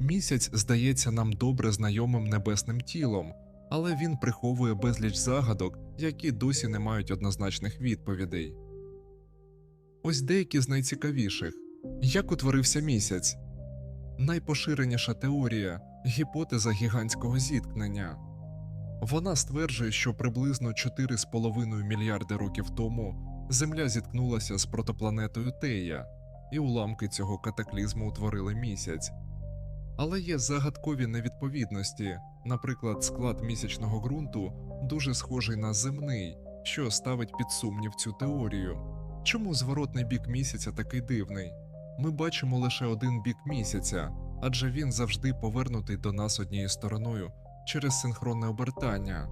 Місяць здається нам добре знайомим небесним тілом, але він приховує безліч загадок, які досі не мають однозначних відповідей. Ось деякі з найцікавіших як утворився місяць? Найпоширеніша теорія гіпотеза гігантського зіткнення. Вона стверджує, що приблизно 4,5 мільярди років тому Земля зіткнулася з протопланетою Тея, і уламки цього катаклізму утворили місяць. Але є загадкові невідповідності, наприклад, склад місячного ґрунту дуже схожий на земний, що ставить під сумнів цю теорію. Чому зворотний бік місяця такий дивний? Ми бачимо лише один бік місяця, адже він завжди повернутий до нас однією стороною через синхронне обертання.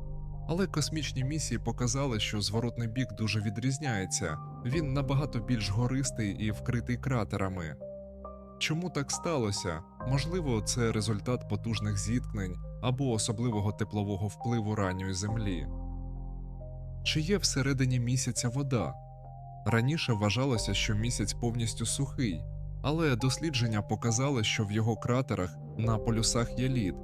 Але космічні місії показали, що зворотний бік дуже відрізняється, він набагато більш гористий і вкритий кратерами. Чому так сталося? Можливо, це результат потужних зіткнень або особливого теплового впливу ранньої Землі. Чи є всередині місяця вода? Раніше вважалося, що місяць повністю сухий, але дослідження показали, що в його кратерах на полюсах є лід.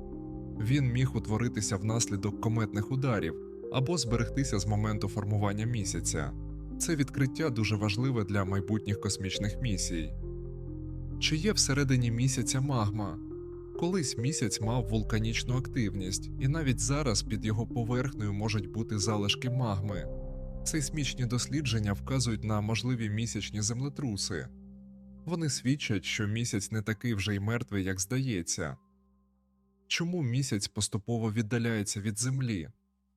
Він міг утворитися внаслідок кометних ударів або зберегтися з моменту формування місяця. Це відкриття дуже важливе для майбутніх космічних місій. Чи є всередині місяця магма? Колись місяць мав вулканічну активність, і навіть зараз під його поверхнею можуть бути залишки магми. Сейсмічні дослідження вказують на можливі місячні землетруси. Вони свідчать, що місяць не такий вже й мертвий, як здається. Чому місяць поступово віддаляється від Землі?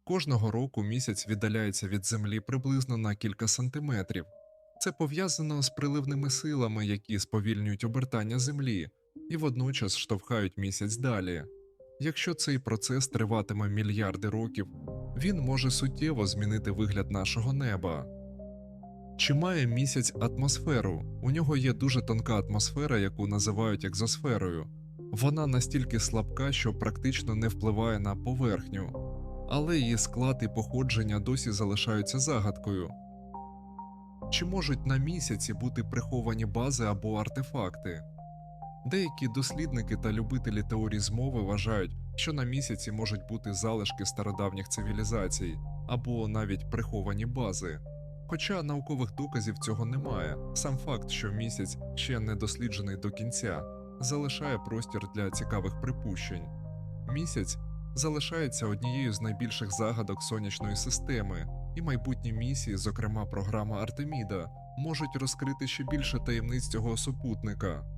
Кожного року місяць віддаляється від Землі приблизно на кілька сантиметрів. Це пов'язано з приливними силами, які сповільнюють обертання Землі і водночас штовхають місяць далі. Якщо цей процес триватиме мільярди років, він може суттєво змінити вигляд нашого неба. Чи має місяць атмосферу? У нього є дуже тонка атмосфера, яку називають екзосферою. Вона настільки слабка, що практично не впливає на поверхню, але її склад і походження досі залишаються загадкою. Чи можуть на місяці бути приховані бази або артефакти? Деякі дослідники та любителі теорій змови вважають, що на місяці можуть бути залишки стародавніх цивілізацій або навіть приховані бази. Хоча наукових доказів цього немає, сам факт, що місяць ще не досліджений до кінця, залишає простір для цікавих припущень. Місяць залишається однією з найбільших загадок сонячної системи, і майбутні місії, зокрема програма Артеміда, можуть розкрити ще більше таємниць цього супутника.